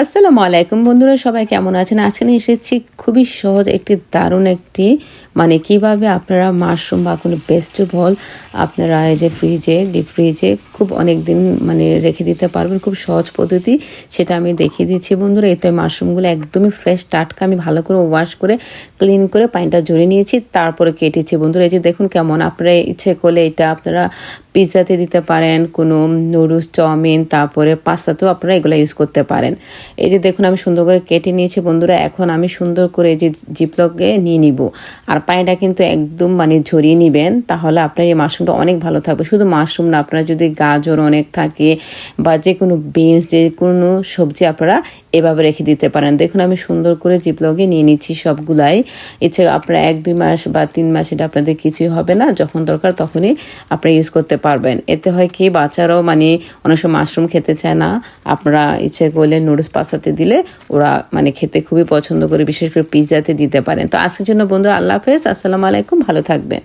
আসসালামু আলাইকুম বন্ধুরা, সবাই কেমন আছেন? আজকে এসেছি খুবই সহজ একটি দারুণ একটি মানে কীভাবে আপনারা মাশরুম বা কোনো ভেজিটেবল আপনারা এই যে ফ্রিজে ডিপ ফ্রিজে খুব অনেক দিন মানে রেখে দিতে পারবেন, খুব সহজ পদ্ধতি। সেটা আমি দেখিয়ে দিচ্ছি বন্ধুরা, এতে মাশরুমগুলো একদমই ফ্রেশ টাটকা। আমি ভালো করে ওয়াশ করে ক্লিন করে পানিটা জড়িয়ে নিয়েছি, তারপরে কেটেছি বন্ধুরা। এই যে দেখুন কেমন আপনারা ইচ্ছে করলে এটা আপনারা পিৎজাতে দিতে পারেন, কোনো নুডলস চাউমিন, তারপরে পাস্তাতেও আপনারা এগুলো ইউজ করতে পারেন। এই যে দেখুন, আমি সুন্দর করে কেটে নিয়েছি বন্ধুরা, এখন আমি সুন্দর করে এই যে জিপলকে নিয়ে নিব। আর পানিটা কিন্তু একদম মানে ঝরিয়ে নেবেন, তাহলে আপনার এই মাশরুমটা অনেক ভালো থাকবে। শুধু মাশরুম না, আপনার যদি গাজর অনেক থাকে বা যে কোনো বিনস যে কোনো সবজি আপনারা এভাবে রেখে দিতে পারেন। দেখুন, আমি সুন্দর করে জিপলগে নিয়ে নিচ্ছি সবগুলাই। ইচ্ছে, আপনারা এক, দুই মাস বা তিন মাস এটা আপনাদের কিছুই হবে না। যখন দরকার তখনই আপনারা ইউজ করতে পারবেন। এতে হয় কি, বাচ্চারাও মানে অনেক সময় মাশরুম খেতে চায় না। আপনারা ইচ্ছে করলে নুডলস পাস্তাতে দিলে ওরা মানে খেতে খুবই পছন্দ করে, বিশেষ করে পিৎজাতে দিতে পারেন। তো আজকের জন্য বন্ধু, আল্লাহ হাফেজ। আসসালামু আলাইকুম, ভালো থাকবেন।